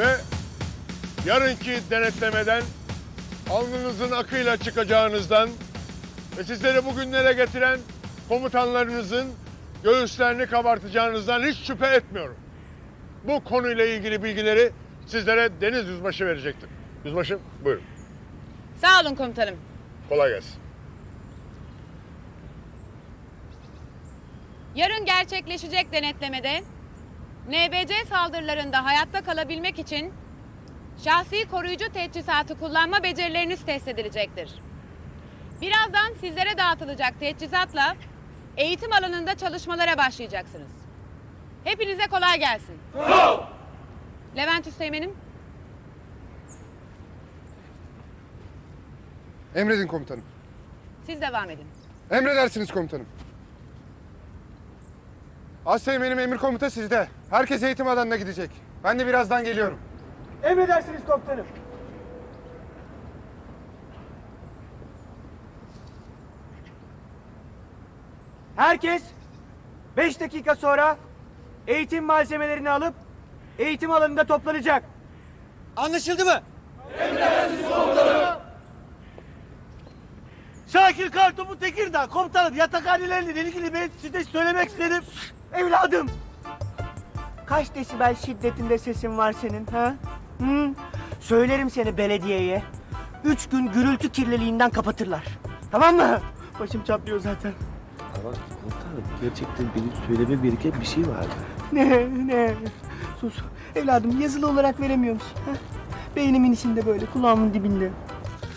Ve yarınki denetlemeden alnınızın akıyla çıkacağınızdan ve sizleri bugünlere getiren komutanlarınızın göğüslerini kabartacağınızdan hiç şüphe etmiyorum. Bu konuyla ilgili bilgileri sizlere Deniz Yüzbaşı verecektir. Yüzbaşı buyurun. Sağ olun komutanım. Kolay gelsin. Yarın gerçekleşecek denetlemede NBC saldırılarında hayatta kalabilmek için şahsi koruyucu teçhizatı kullanma becerileriniz test edilecektir. Birazdan sizlere dağıtılacak teçhizatla eğitim alanında çalışmalara başlayacaksınız. Hepinize kolay gelsin. Levent Üsteğmen'im Emredin komutanım. siz devam edin. Emredersiniz komutanım. Asteğmenim emir komuta sizde. Herkes eğitim alanına gidecek. Ben de birazdan geliyorum. Emredersiniz komutanım. Herkes 5 dakika sonra eğitim malzemelerini alıp eğitim alanında toplanacak. Anlaşıldı mı? Emredersiniz komutanım. Şakir Kartopu Tekirdağ komutanım yatakhaneleriyle ilgili ben size söylemek istedim. Evladım. Kaç desibel şiddetinde sesin var senin ha? Hı? Söylerim seni belediyeye. Üç gün gürültü kirliliğinden kapatırlar. Tamam mı? Başım çatlıyor zaten. Ama komutanım gerçekten benim söyleme gereken bir şey vardı. Ne ne? Sus. Evladım yazılı olarak veremiyor musun? ha? Beynimin içinde böyle kulağımın dibinde.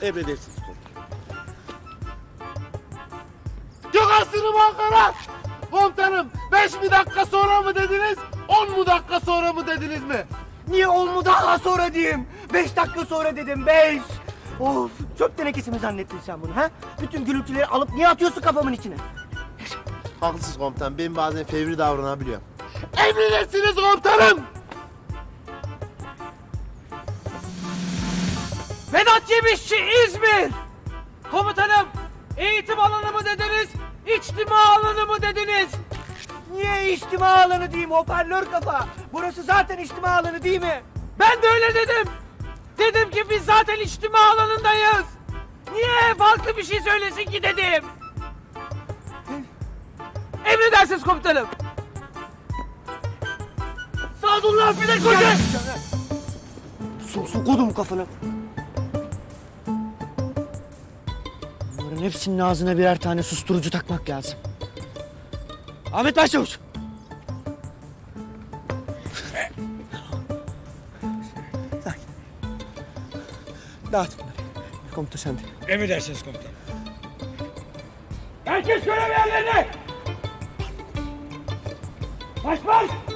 Emredersiniz komutanım. Yok asırım Ankara! Komutanım 5 mi dakika sonra mı dediniz? 10 mu dakika sonra mı dediniz mi? Niye on mu daha sonra diyeyim? Beş dakika sonra dedim beş. Of çöp tenekesi mi zannettin sen bunu ha? Bütün gürültüleri alıp niye atıyorsun kafamın içine? Haklısınız komutanım ben bazen fevri davranabiliyorum. Emredersiniz komutanım! Vedat Yemişçi İzmir! Komutanım eğitim alanı mı dediniz? İçtima alanı mı dediniz? Niye içtima alanı diyeyim hoparlör kafa? Burası zaten içtima alanı değil mi? Ben de öyle dedim. Dedim ki biz zaten içtima alanındayız. Niye farklı bir şey söylesin ki dedim. Emredersiniz komutanım. Sadullah bir de koca. Sok kodum Hepsinin ağzına birer tane susturucu takmak lazım. Ahmet Başçavuş. Dağıt bunları. Komuta sende. Emredersiniz komutanım. Herkes görev yerlerine. Baş baş.